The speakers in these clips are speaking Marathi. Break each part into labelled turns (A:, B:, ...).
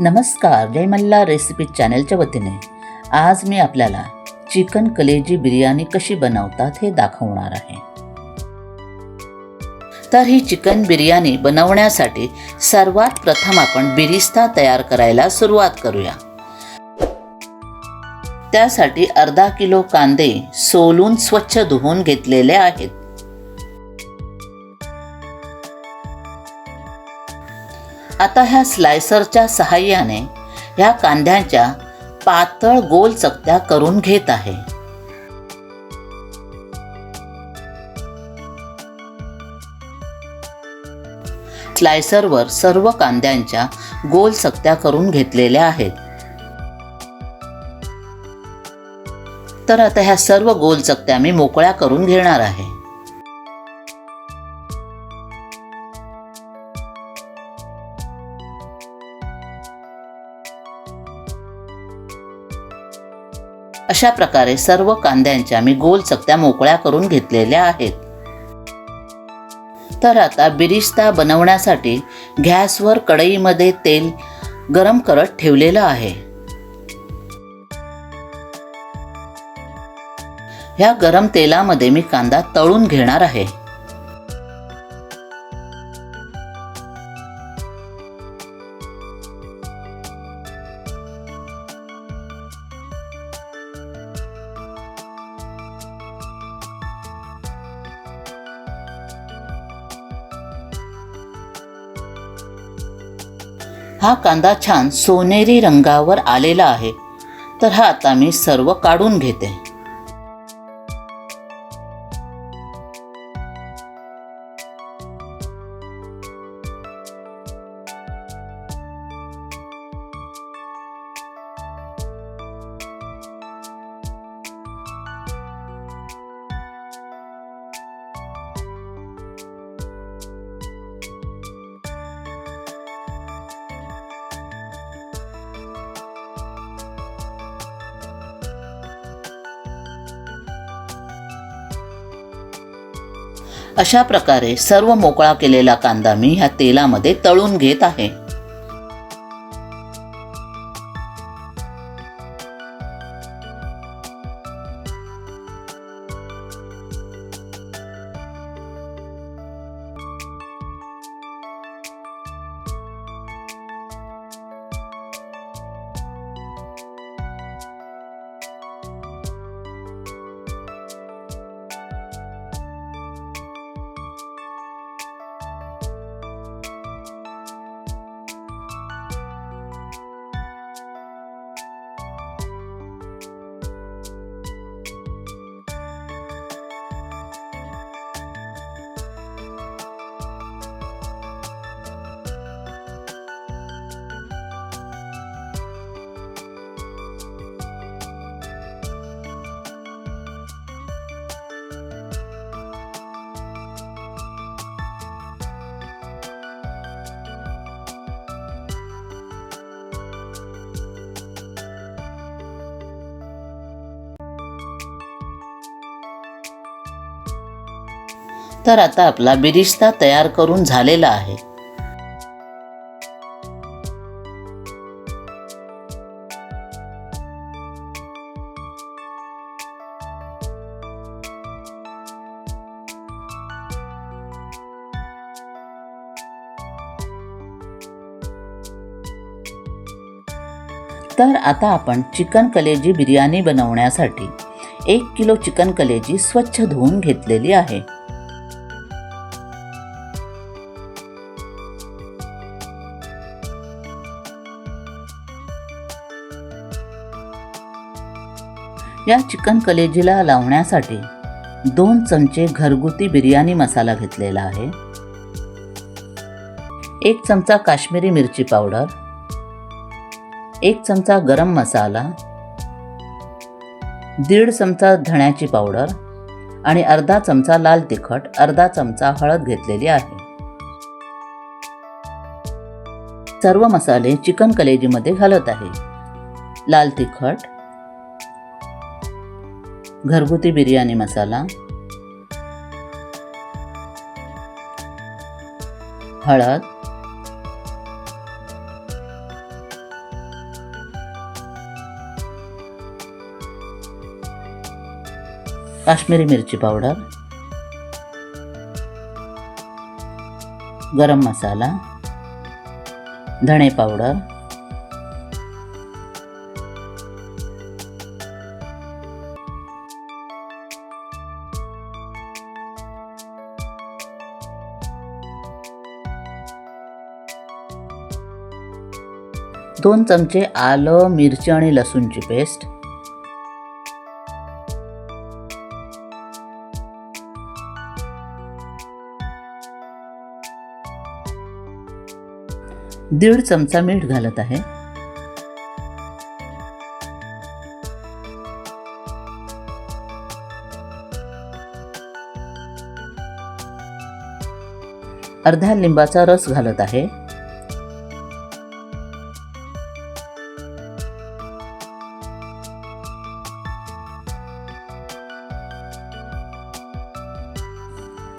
A: नमस्कार जय मल्ला रेसिपी चॅनलच्या वतीने. आज मी आपल्याला चिकन कलेजी बिर्याणी कशी बनवतात हे दाखवणार आहे. तर ही चिकन बिर्याणी बनवण्यासाठी सर्वात प्रथम आपण बिरिस्ता तयार करायला सुरुवात करूया. त्यासाठी अर्धा किलो कांदे सोलून स्वच्छ धुवून घेतलेले आहेत. आता ह्या स्लायसरच्या सहाय्याने ह्या कांद्यांच्या पातळ गोल चकत्या करून घेत आहे. स्लायसरवर सर्व कांद्यांच्या गोल चकत्या करून घेतलेल्या आहेत. तर आता ह्या सर्व गोल चकत्या मी मोकळ्या करून घेणार आहे. अशा प्रकारे सर्व कांद्यांच्या मी गोल चकत्या मोकळ्या करून घेतलेल्या आहेत. तर आता बिरिस्ता बनवण्यासाठी गॅसवर कढईमध्ये तेल गरम करत ठेवलेलं आहे. ह्या गरम तेलामध्ये मी कांदा तळून घेणार आहे. हा कांदा छान सोनेरी रंगावर आलेला आहे. तर हा आता मी सर्व काढून घेते. अशा प्रकारे सर्व मोकळा केलेला कांदा मी ह्या तेलामध्ये तळून घेत आहे. तर आता आपला बिरिस्ता तयार करून झालेला आहे. तर आता आपण चिकन कलेजी बिर्याणी बनवण्यासाठी एक किलो चिकन कलेजी स्वच्छ धुवून घेतलेली आहे. या चिकन कलेजीला लावण्यासाठी दोन चमचे घरगुती बिर्याणी मसाला घेतलेला आहे. एक चमचा काश्मीरी मिरची पावडर. एक चमचा गरम मसाला. दीड चमचा धण्याची पावडर आणि अर्धा चमचा लाल तिखट अर्धा चमचा हळद घेतलेली आहे. सर्व मसाले चिकन कलेजीमध्ये घालत आहे. लाल तिखट घरगुती बिर्याणी मसाला हळद काश्मीरी मिरची पावडर गरम मसाला धणे पावडर दोन चमचे आलं मिरची आणि लसूणची पेस्ट. दीड चमचा मीठ घालत आहे. अर्धा लिंबाचा रस घालत आहे.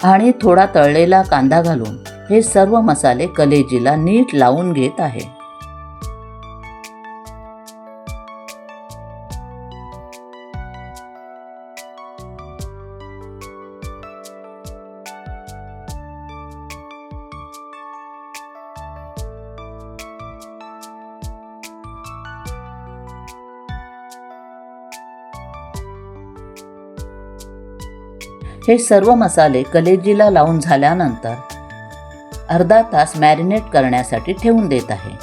A: आणि थोडा तळलेला कांदा घालून हे सर्व मसाले कलेजीला नीट लावून घेत आहे. हे सर्व मसाले कलेजीला लावून झाल्यानंतर अर्धा तास मॅरिनेट करण्यासाठी ठेवून देत आहे.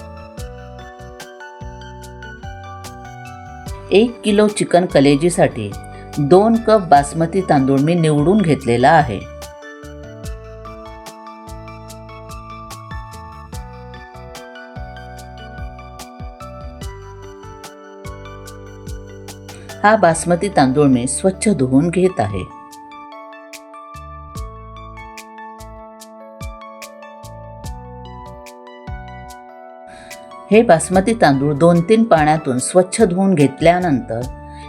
A: एक किलो चिकन कलेजीसाठी दोन कप बासमती तांदूळ मी निवडून घेतलेला आहे. हा बासमती तांदूळ मी स्वच्छ धुवून घेत आहे. हे बासमती तांदूळ दोन तीन पाण्यातून स्वच्छ धुवून घेतल्यानंतर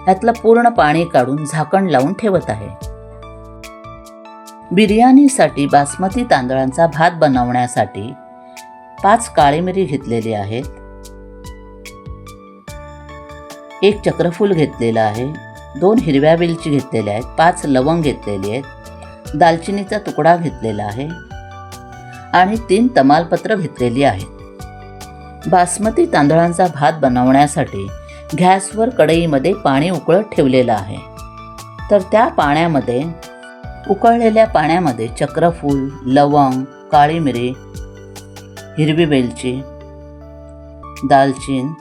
A: यातलं पूर्ण पाणी काढून झाकण लावून ठेवत आहे. बिर्याणीसाठी बासमती तांदळांचा भात बनवण्यासाठी पाच काळी मिरी घेतलेली आहेत. एक चक्रफूल घेतलेलं आहे. दोन हिरव्या वेलची घेतलेल्या आहेत. पाच लवंग घेतलेली आहेत. दालचिनीचा तुकडा घेतलेला आहे. आणि तीन तमालपत्र घेतलेली आहेत. बासमती तांदळांचा भात बनवण्यासाठी गॅसवर कढईमध्ये पाणी उकळत ठेवलेलं आहे. तर त्या पाण्यामध्ये उकळलेल्या पाण्यामध्ये चक्रफूल लवंग काळी मिरी हिरवी वेलची दालचीन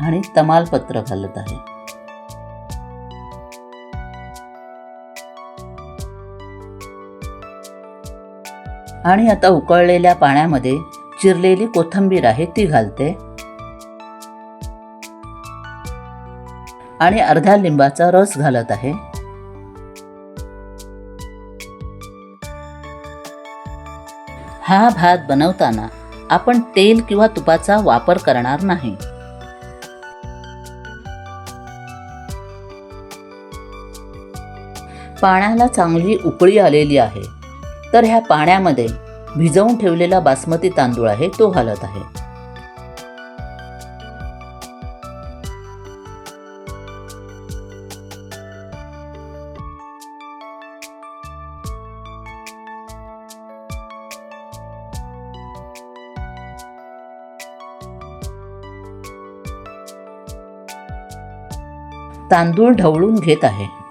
A: आणि तमालपत्र घालत आहे. आणि आता उकळलेल्या पाण्यामध्ये चिरलेली कोथंबीर आहे ती घालते. आणि अर्धा लिंबाचा रस घालत आहे. हा भात बनवताना आपण तेल किंवा तुपाचा वापर करणार नाही. पाण्याला चांगली उकळी आलेली आहे. तर ह्या पाण्यामध्ये भिजवून ठेवलेला बासमती तांदूळ आहे तो घालत आहे. तांदूळ ढवळून घेत आहे.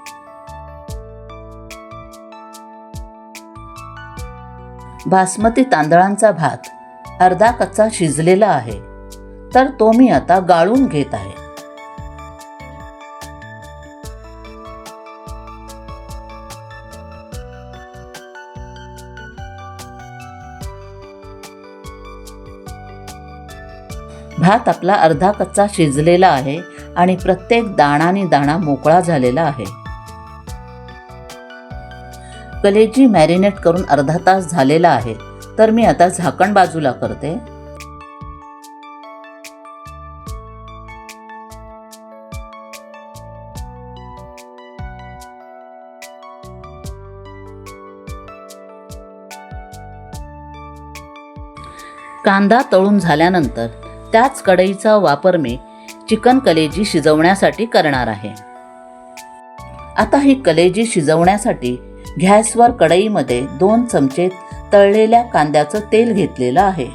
A: बासमती तांदळांचा भात अर्धा कच्चा शिजलेला आहे. तर तो मी आता गाळून घेत आहे. भात आपला अर्धा कच्चा शिजलेला आहे आणि प्रत्येक दाणाने दाणा मोकळा झालेला आहे. कलेजी मॅरिनेट करून अर्धा तास झालेला आहे. तर मी आता झाकण बाजूला करते. कांदा तळून झाल्यानंतर त्याच कढईचा वापर मी चिकन कलेजी शिजवण्यासाठी करणार आहे. आता ही कलेजी शिजवण्यासाठी गॅसवर कढईमध्ये दोन चमचे तळलेल्या कांद्याचं तेल घेतलेलं आहे.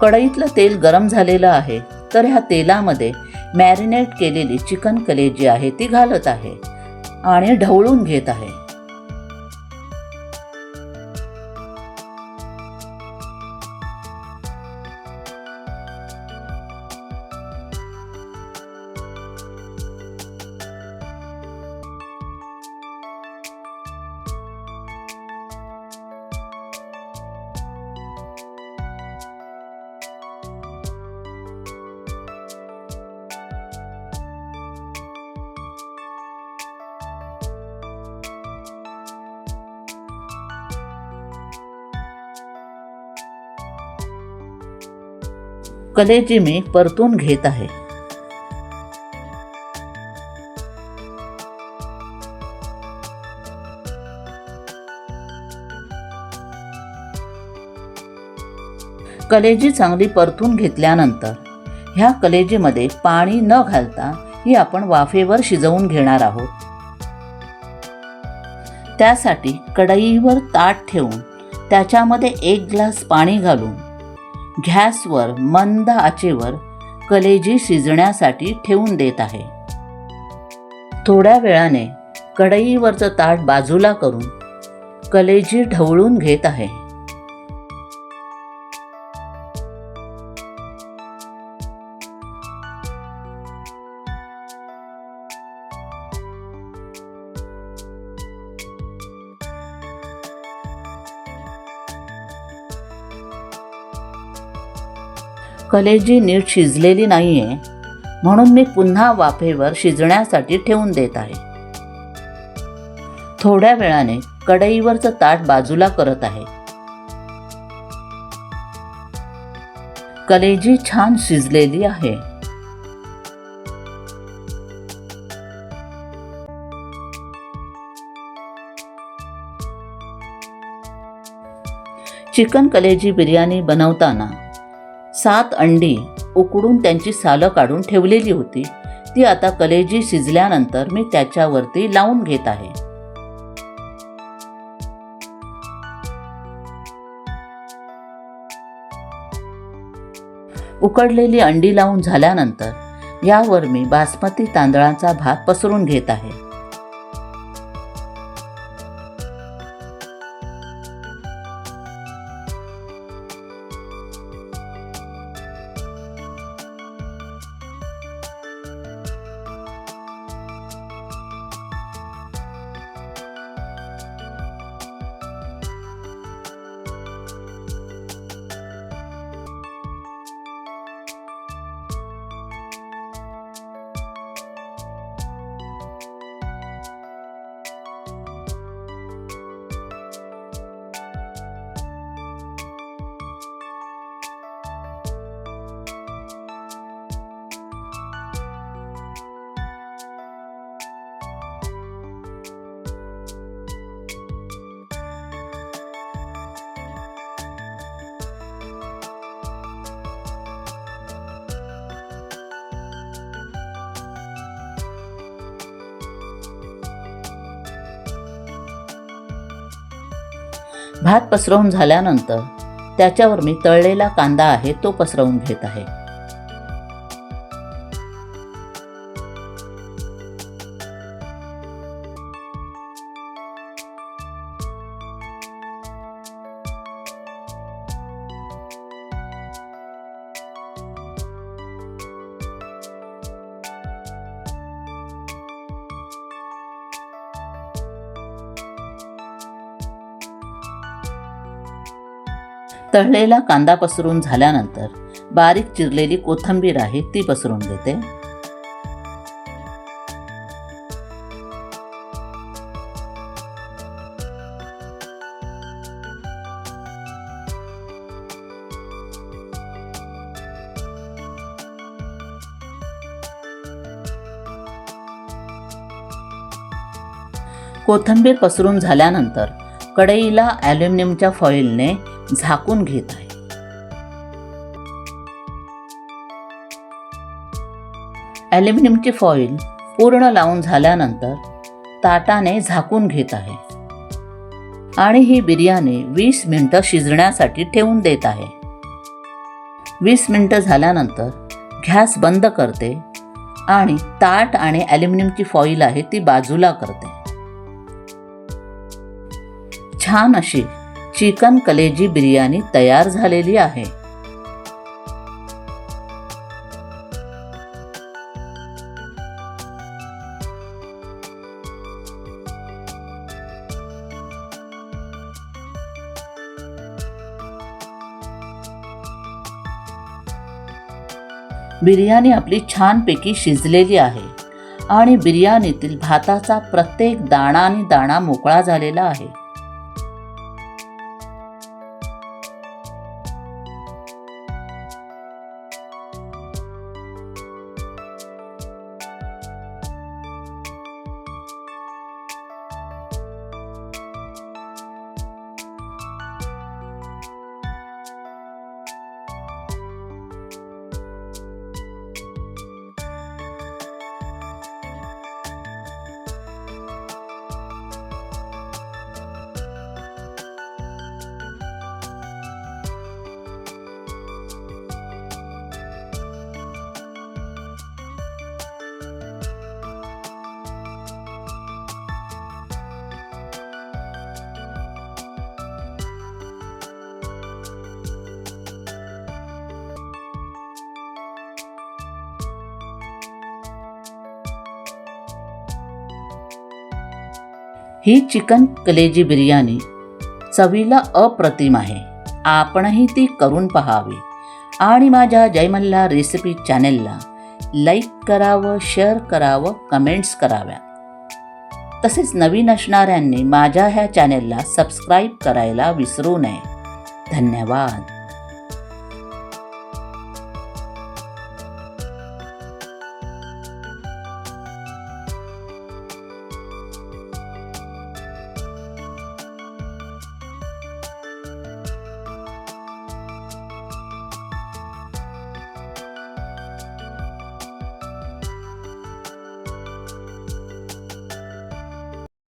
A: कढईतलं तेल गरम झालेलं आहे तर ह्या तेलामध्ये मॅरिनेट केलेली चिकन कलेजी आहे ती घालत आहे आणि ढवळून घेत आहे. कलेजी मी परतून घेत आहे. कलेजी चांगली परतून घेतल्यानंतर ह्या कलेजीमध्ये पाणी न घालता ही आपण वाफेवर शिजवून घेणार आहोत. त्यासाठी कढईवर ताट ठेवून त्याच्यामध्ये एक ग्लास पाणी घालून घॅसवर मंद आचेवर कलेजी शिजण्यासाठी ठेवून देत आहे. थोड्या वेळाने कढईवरचं ताट बाजूला करून कलेजी ढवळून घेत आहे. कलेजी नीट शिजलेली नाही आहे म्हणून मी पुन्हा वाफेवर शिजण्यासाठी ठेवून देत आहे. थोड्या वेळाने कढईवरचं ताट बाजूला करत आहे. कलेजी छान शिजलेली आहे. चिकन कलेजी बिर्याणी बनवताना सात अंडी उकडून त्यांची सालं काढून ठेवलेली होती. ती आता कलेजी शिजल्यानंतर मी त्याच्यावरती लावून घेत आहे. उकडलेली अंडी लावून झाल्यानंतर यावर मी बासमती तांदळाचा भात पसरून घेत आहे. भात पसरवून झाल्यानंतर त्याच्यावर मी तळलेला कांदा आहे तो पसरवून घेत आहे. तळलेला कांदा पसरून झाल्यानंतर बारीक चिरलेली कोथिंबीर आहे ती पसरून देते कोथिंबीर पसरून झाल्यानंतर कढईला ॲल्युमिनियमच्या फॉईलने झाकून घेत आहे. ॲल्युमिनियमची फॉईल पूर्ण लावून झाल्यानंतर ताटाने झाकून घेत आहे. आणि ही बिर्याणी वीस मिनटं शिजण्यासाठी ठेवून देत आहे. वीस मिनटं झाल्यानंतर गॅस बंद करते आणि ताट आणि ॲल्युमिनियमची फॉईल आहे ती बाजूला करते. छान अशी चिकन कलेजी बिर्याणी तयार झालेली आहे. बिर्याणी आपली छानपैकी शिजलेली आहे आणि बिर्याणीतील भाताचा प्रत्येक दाणा आणि दाणा मोकळा झालेला आहे. ही चिकन कलेजी बिर्याणी चवीला अप्रतिम आहे. आपणही ती करून पहावी. आणि माझ्या जयमल्ला रेसिपी चॅनेलला लाईक करावं शेअर करावं कमेंट्स कराव्या. तसेच नवीन असणाऱ्यांनी माझ्या ह्या चॅनेलला सबस्क्राईब करायला विसरू नये. धन्यवाद.